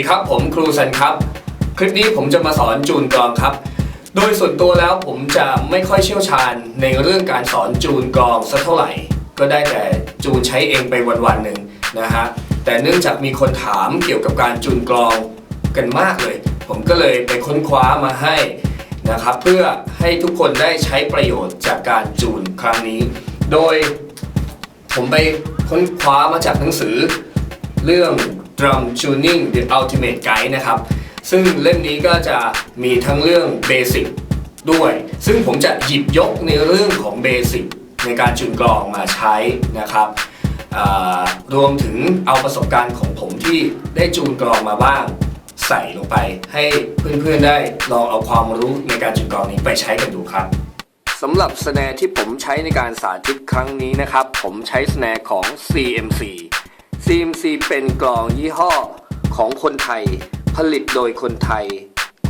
ดีครับผมครูสันครับ คลิปนี้ผมจะมาสอนจูนกลองครับ โดยส่วนตัวแล้วผมจะไม่ค่อยเชี่ยวชาญในเรื่องการสอนจูนกลองสักเท่าไหร่ ก็ได้แต่จูนใช้เองไปวันๆหนึ่งนะฮะแต่เนื่องจากมีคนถามเกี่ยวกับการจูนกลองกันมากเลย ผมก็เลยไปค้นคว้ามาให้นะครับเพื่อให้ทุกคนได้ใช้ประโยชน์จากการจูนครั้งนี้ โดยผมไปค้นคว้ามาจากหนังสือเรื่อง Drum Tuning The Ultimate Guide นะครับ ซึ่งเล่มนี้ก็จะมีทั้งเรื่องเบสิกด้วย ซึ่งผมจะหยิบยกในเรื่องของเบสิกในการจูนกลองมาใช้นะครับรวมถึงเอาประสบการณ์ของผมที่ได้จูนกลองมาบ้างใส่ลงไป ให้เพื่อนๆได้ลองเอาความรู้ในการจูนกลองนี้ไปใช้กันดูครับสำหรับสแนร์ที่ผมใช้ในการสาธิตครั้งนี้นะครับ ผมใช้สแนร์ของ CMC CMC เป็นกลองยี่ห้อของคนไทย ผลิตโดยคนไทย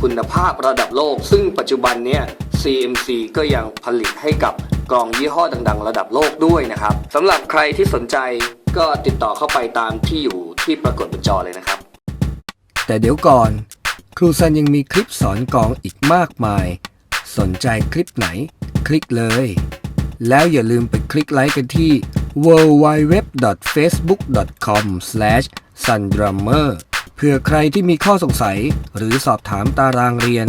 คุณภาพระดับโลก ซึ่งปัจจุบันเนี้ย CMC ก็ยังผลิตให้กับกลองยี่ห้อดัง ๆ ระดับโลกด้วยนะครับสำหรับใครที่สนใจก็ติดต่อเข้าไปตามที่อยู่ที่ปรากฏบนจอเลยนะครับ แต่เดี๋ยวก่อน ครูซันยังมีคลิปสอนกลองอีกมากมาย สนใจคลิปไหน คลิกเลย แล้วอย่าลืมไปคลิกไลค์กันที่ www.facebook.com/sundrummer เพื่อใครที่มีข้อสงสัย หรือสอบถามตารางเรียน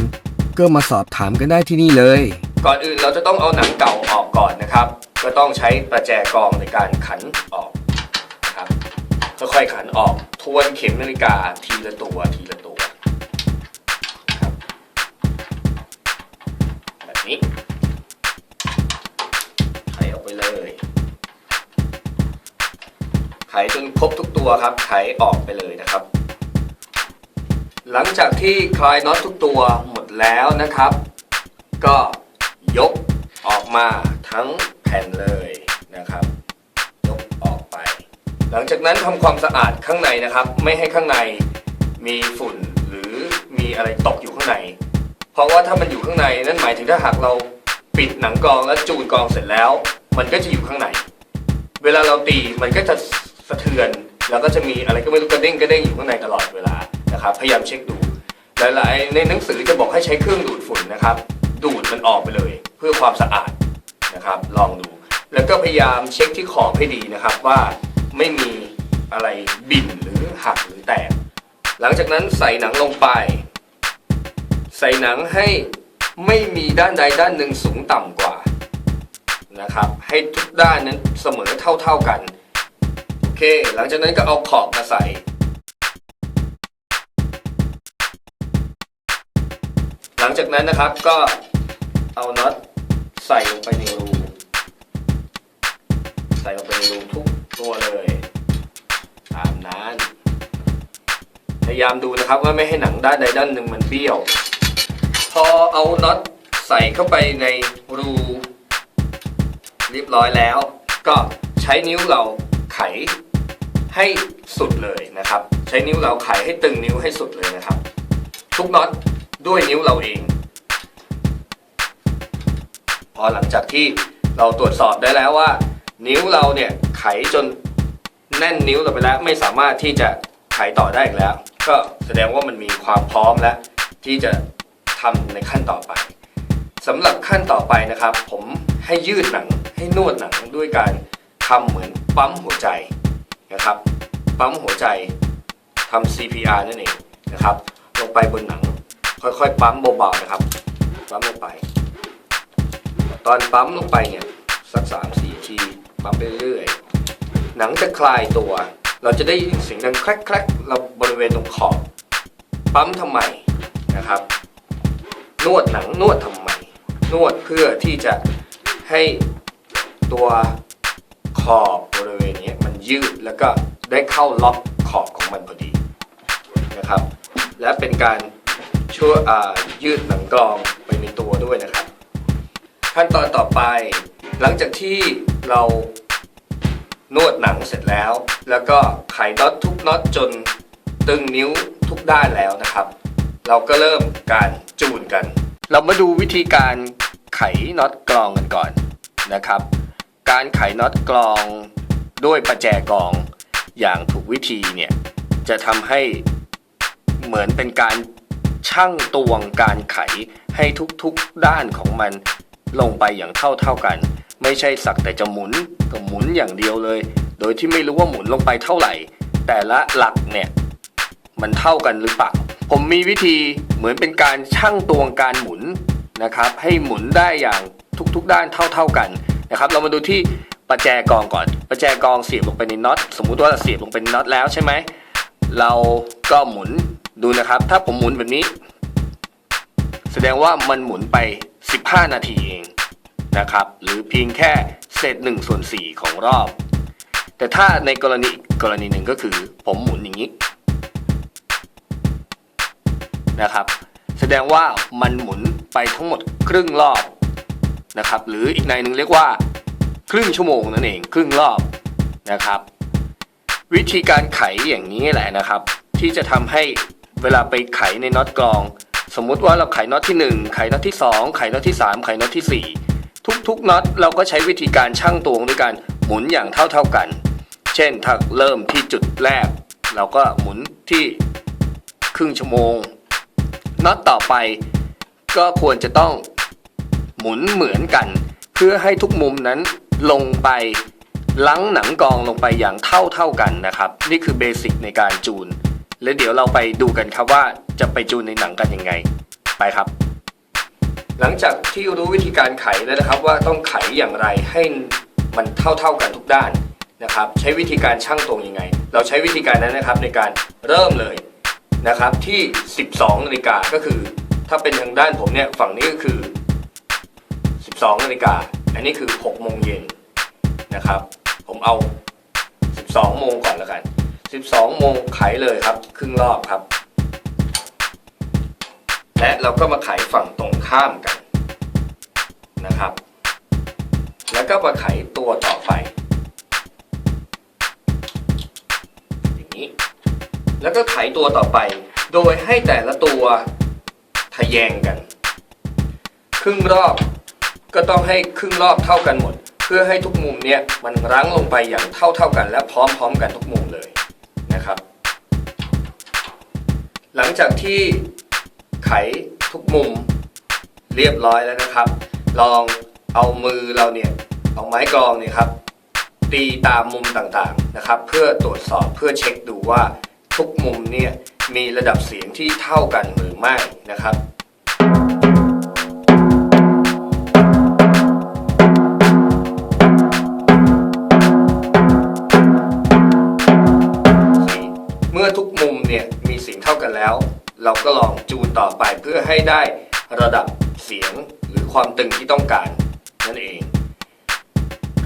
ก็มาสอบถามกันได้ที่นี่เลย ก่อนอื่นเราจะต้องเอาหนังเก่าออกก่อนนะครับ ก็ต้องใช้ประแจกรองในการขันออกนะครับค่อยๆขันออก ทวนเข็มนาฬิกาทีละตัวทีละตัวครับแบบนี้ ไขจนครบทุกตัวครับ ไขออกไปเลยนะครับ หลังจากที่คลายน็อตทุกตัวหมดแล้วนะครับ ก็ยกออกมาทั้งแผ่นเลยนะครับ ยกออกไป หลังจากนั้นทำความสะอาดข้างในนะครับ ไม่ให้ข้างในมีฝุ่นหรือมีอะไรตกอยู่ข้างใน เพราะว่าถ้ามันอยู่ข้างในนั่นหมายถึงถ้าหากเราปิดหนังกองและจูนกองเสร็จแล้ว มันก็จะอยู่ข้างใน เวลาเราตีมันก็จะะเทือน แล้วก็จะมีอะไรก็ไม่รู้กระเด้งกระเด้งอยู่ข้างในตลอดเวลานะครับพยายามเช็คดูหลายๆในหนังสือจะบอกให้ใช้เครื่องดูดฝุ่นนะครับ ดูดมันออกไปเลย เพื่อความสะอาดนะครับ ลองดู แล้วก็พยายามเช็คที่ขอบให้ดีนะครับว่าไม่มีอะไรบินหรือหักหรือแตกหลังจากนั้นใส่หนังลงไป ใส่หนังให้ไม่มีด้านใดด้านหนึ่งสูงต่ำกว่านะครับ ให้ทุกด้านนั้นเสมอเท่าๆกัน เคหลังจากนั้นก็เอาขอบมาใส่ หลังจากนั้นนะครับก็เอาน็อตใส่ลงไปในรูใส่ลงไปในรูทุกตัวเลยตามนั้นพยายามดูนะครับว่าไม่ให้หนังด้านใดด้านหนึ่งมันเบี้ยว พอเอาน็อตใส่เข้าไปในรูเรียบร้อยแล้ว ก็ใช้นิ้วเราไข ให้สุดเลยนะครับ ใช้นิ้วเราไขให้ตึงนิ้วให้สุดเลยนะครับ ทุกน็อตด้วยนิ้วเราเอง พอหลังจากที่เราตรวจสอบได้แล้วว่า นิ้วเราเนี่ยไขจนแน่นนิ้วเราไปแล้วไม่สามารถที่จะไขต่อได้อีกแล้ว ก็แสดงว่ามันมีความพร้อมแล้ว ที่จะทำในขั้นต่อไปสำหรับขั้นต่อไปนะครับ ผมให้ยืดหนังให้นวดหนังด้วยการทำเหมือนปั๊มหัวใจ นะครับปั๊มหัวใจทำ CPR นั่นเองนะครับ ลงไปบนหนัง ค่อยๆ ปั๊มเบาๆนะครับ ปั๊มลงไป ตอนปั๊มลงไปเนี่ยสักสามสี่ทีปั๊มไปเรื่อยๆ หนังจะคลายตัว เราจะได้ยินเสียงดังแครกๆเราบริเวณตรงขอบปั๊มทำไมนะครับ นวดหนังนวดทำไม นวดเพื่อที่จะให้ตัวขอบบริเวณนี้ ยืดแล้วก็ได้เข้าล็อกขอบของมันพอดีนะครับ และเป็นการช่วยยืดหนังกรองไปในตัวด้วยนะครับ ขั้นตอนต่อไป หลังจากที่เรานวดหนังเสร็จแล้ว แล้วก็ไขน็อตทุกน็อตจนตึงนิ้วทุกด้านแล้วนะครับ เราก็เริ่มการจูนกัน เรามาดูวิธีการไขน็อตกรองกันก่อนนะครับ การไขน็อตกรอง ด้วยประแจกองอย่างถูกวิธีเนี่ยจะทำให้เหมือนเป็นการช่างตวงการไขให้ทุกๆด้านของมันลงไปอย่างเท่าเท่าๆกัน ไม่ใช่สักแต่จะหมุนก็หมุนอย่างเดียวเลย โดยที่ไม่รู้ว่าหมุนลงไปเท่าไหร่ แต่ละหลักเนี่ยมันเท่ากันหรือเปล่าผมมีวิธีเหมือนเป็นการช่างตวงการหมุนนะครับ ให้หมุนได้อย่างทุกๆด้านเท่า ๆกันนะครับ เรามาดูที่ ประแจกองก่อน ประแจกองเสียบลงไปในน็อต สมมุติว่าเราเสียบลงไปในน็อตแล้วใช่ไหม เราก็หมุนดูนะครับ ถ้าผมหมุนแบบนี้ แสดงว่ามันหมุนไป 15 นาทีเองนะครับ หรือเพียงแค่เศษ1ส่วน4ของรอบ แต่ถ้าในกรณีกรณีหนึ่งก็คือผมหมุนอย่างนี้นะครับ แสดงว่ามันหมุนไปทั้งหมดครึ่งรอบนะครับ หรืออีกในหนึ่งเรียกว่า ครึ่งชั่วโมงนั่นเอง ครึ่งรอบนะครับ วิธีการไขอย่างนี้แหละนะครับ ที่จะทำให้เวลาไปไขในน็อตกรอง สมมุติว่าเราไขน็อตที่ 1 ไขน็อตที่ 2 ไขน็อตที่ 3 ไขน็อตที่ 4 ทุกๆน็อตเราก็ใช้วิธีการช่างตวงด้วยการหมุนอย่างเท่าๆกัน เช่นถ้าเริ่มที่จุดแรก เราก็หมุนที่ครึ่งชั่วโมงน็อตต่อไปก็ควรจะต้องหมุนเหมือนกัน เพื่อให้ทุกมุมนั้น ลงไปลังหนังกองลงไปอย่างเท่าเท่ากันนะครับ นี่คือเบสิกในการจูน และเดี๋ยวเราไปดูกันครับว่าจะไปจูนในหนังกันยังไง ไปครับ หลังจากที่รู้วิธีการไขแล้วนะครับ ว่าต้องไขอย่างไรให้มันเท่าเท่ากันทุกด้านนะครับ ใช้วิธีการช่างตรงยังไง เราใช้วิธีการนั้นนะครับในการเริ่มเลยนะครับที่ 12นาฬิกาก็คือ ถ้าเป็นทางด้านผมเนี่ยฝั่งนี้ก็คือ 12นาฬิกา อันนี้คือ6โมงเย็นนะครับ ผมเอา 12โมงก่อนแล้วกัน 12โมงไขเลยครับ ครึ่งรอบครับ และเราก็มาไขฝั่งตรงข้ามกันนะครับ แล้วก็มาไขตัวต่อไปอย่างนี้ แล้วก็ไขตัวต่อไป โดยให้แต่ละตัวทะแยงกัน ครึ่งรอบ ก็ต้องให้ครึ่งรอบเท่ากันหมด เพื่อให้ทุกมุมเนี่ยมันรั้งลงไปอย่างเท่าเท่ากัน และพร้อมๆกันทุกมุมเลยนะครับ หลังจากที่ไขทุกมุมเรียบร้อยแล้วนะครับ ลองเอามือเราเนี่ยเอาไม้กรองเนี่ยครับตีตามมุมต่างๆนะครับ เพื่อตรวจสอบเพื่อเช็คดูว่าทุกมุมเนี่ยมีระดับเสียงที่เท่ากันหรือไม่นะครับ แล้ว เราก็ลองจูนต่อไปเพื่อให้ได้ระดับเสียงหรือความตึงที่ต้องการนั่นเอง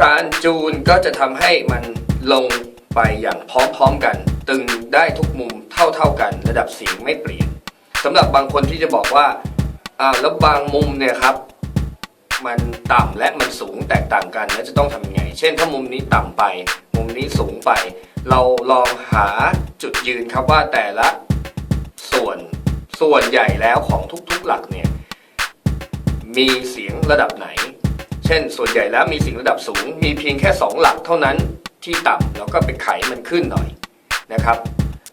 การจูนก็จะทำให้มันลงไปอย่างพร้อมๆกัน ตึงได้ทุกมุมเท่าๆกัน ระดับเสียงไม่เปลี่ยนสำหรับบางคนที่จะบอกว่าอ้าวแล้วบางมุมเนี่ยครับ มันต่ำและมันสูงแตกต่างกันแล้วจะต้องทำยังไง เช่นถ้ามุมนี้ต่ำไป มุมนี้สูงไป เราลองหาจุดยืนครับว่าแต่ละ ส่วนส่วนใหญ่แล้วของทุกๆหลักเนี่ยมีเสียงระดับไหน เช่น ส่วนใหญ่แล้วมีเสียงระดับสูง มีเพียงแค่ 2 หลักเท่านั้นที่ต่ำแล้วก็ไปไขมันขึ้นหน่อยนะครับ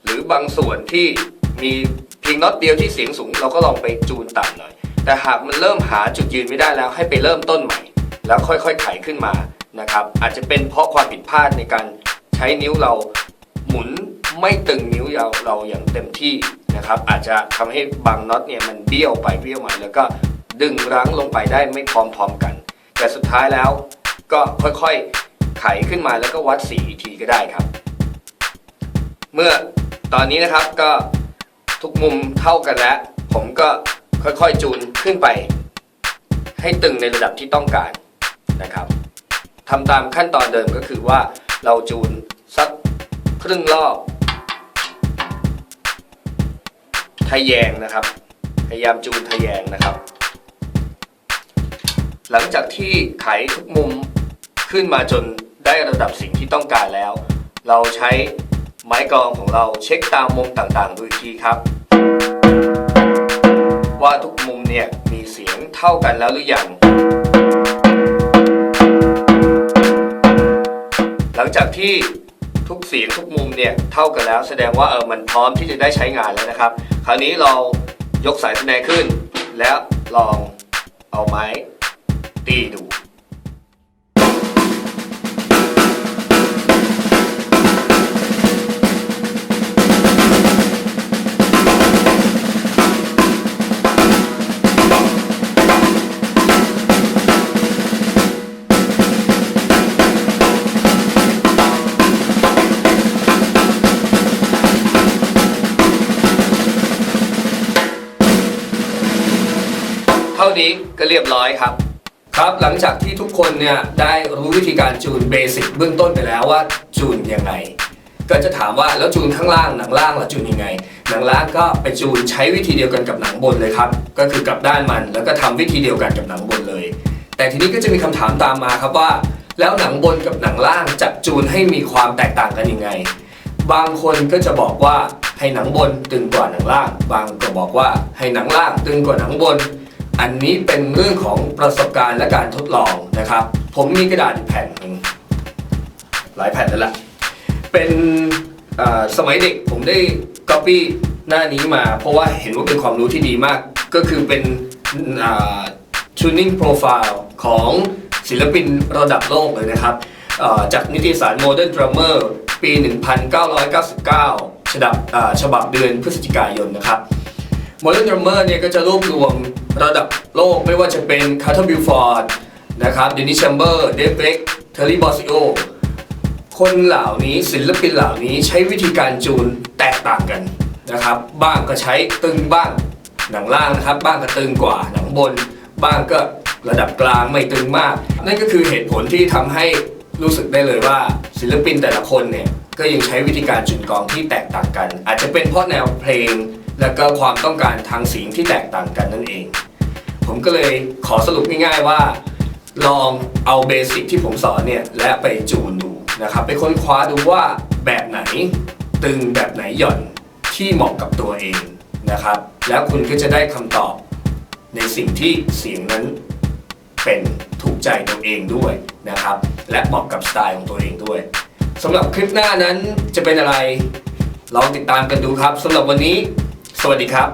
หรือบางส่วนที่มีเพียงน็อตเดียวที่เสียงสูง เราก็ลองไปจูนต่ำหน่อย แต่หากมันเริ่มหาจุดยืนไม่ได้แล้วให้ไปเริ่มต้นใหม่ แล้วค่อยๆไขขึ้นมานะครับอาจจะเป็นเพราะความผิดพลาดในการใช้นิ้วเราหมุนไม่ตึงนิ้วเราเราอย่างเต็มที่ นะครับอาจจะทำให้บางน็อตเนี่ยมันเบี้ยวไปเบี้ยวมาแล้วก็ดึงรั้งลงไปได้ไม่พร้อมๆกัน แต่สุดท้ายแล้วก็ค่อยๆไขขึ้นมาแล้วก็วัดสีอีกทีก็ได้ครับ เมื่อตอนนี้นะครับก็ทุกมุมเท่ากันแล้ว ผมก็ค่อยๆจูนขึ้นไป ให้ตึงในระดับที่ต้องการนะครับทำตามขั้นตอนเดิมก็คือว่าเราจูนสักครึ่งรอบ ทะแยงนะครับ พยายามจูนทะแยงนะครับ หลังจากที่ไขทุกมุมขึ้นมาจนได้ระดับสิ่งที่ต้องการแล้ว เราใช้ไม้กรองของเราเช็คตามมุมต่างๆ ดูอีกทีครับ ว่าทุกมุมเนี่ยมีเสียงเท่ากันแล้วหรือยังหลังจากที่ ทุกเสียงทุกมุมเนี่ยเท่ากันแล้ว แสดงว่าเออมันพร้อมที่จะได้ใช้งานแล้วนะครับ คราวนี้เรายกสายสแนร์ขึ้น แล้วลองเอาไม้ตีดู นี้ก็เรียบร้อยครับ ครับ หลังจากที่ทุกคนเนี่ยได้รู้วิธีการจูนเบสิกเบื้องต้นไปแล้วว่าจูนยังไง ก็จะถามว่าแล้วจูนข้างล่างหนังล่างล่ะจูนยังไง หนังล่างก็ไปจูนใช้วิธีเดียวกันกับหนังบนเลยครับ ก็คือกลับด้านมันแล้วก็ทำวิธีเดียวกันกับหนังบนเลย แต่ทีนี้ก็จะมีคำถามตามมาครับว่า แล้วหนังบนกับหนังล่างจะจูนให้มีความแตกต่างกันยังไง บางคนก็จะบอกว่าให้หนังบนตึงกว่าหนังล่าง บางก็บอกว่าให้หนังล่างตึงกว่าหนังบน อันนี้เป็นเรื่องของประสบการณ์และการทดลองนะครับ ผมมีกระดาษแผ่นหนึ่งหลายแผ่นแล้วล่ะเป็นสมัยเด็กผมได้ copy หน้านี้มา เพราะว่าเห็นว่าเป็นความรู้ที่ดีมาก ก็คือเป็นอ่า tuning profile ของศิลปินระดับโลกเลยนะครับจากนิตยสาร Modern Drummer ปี 1999 ฉบับฉบับเดือนพฤศจิกายนนะครับ Modern Drummer เนี่ยก็จะรวบรวม ระดับโลกไม่ว่าจะเป็น Carter Buford นะครับ Dennis Chamber Dave Beck Terry Bozzio คนเหล่านี้ศิลปินเหล่านี้ใช้วิธีการจูนแตกต่างกันนะครับ บ้างก็ใช้ตึงบ้างหนังล่างนะครับ บ้างก็ตึงกว่าหนังบน บ้างก็ระดับกลางไม่ตึงมาก นั่นก็คือเหตุผลที่ทำให้รู้สึกได้เลยว่า ศิลปินแต่ละคนเนี่ยก็ยังใช้วิธีการจุนกองที่แตกต่างกัน อาจจะเป็นเพราะแนวเพลง และก็ความต้องการทางเสียงที่แตกต่างกันนั่นเอง ผมก็เลยขอสรุปง่ายๆว่า ลองเอาเบสิกที่ผมสอนเนี่ยและไปจูนดูนะครับไปค้นคว้าดูว่าแบบไหนตึงแบบไหนหย่อนที่เหมาะกับตัวเองนะครับ แล้วคุณก็จะได้คำตอบในสิ่งที่เสียงนั้นเป็นถูกใจตัวเองด้วยนะครับ และเหมาะกับสไตล์ของตัวเองด้วยสำหรับคลิปหน้านั้นจะเป็นอะไร ลองติดตามกันดูครับสำหรับวันนี้ สวัสดีครับ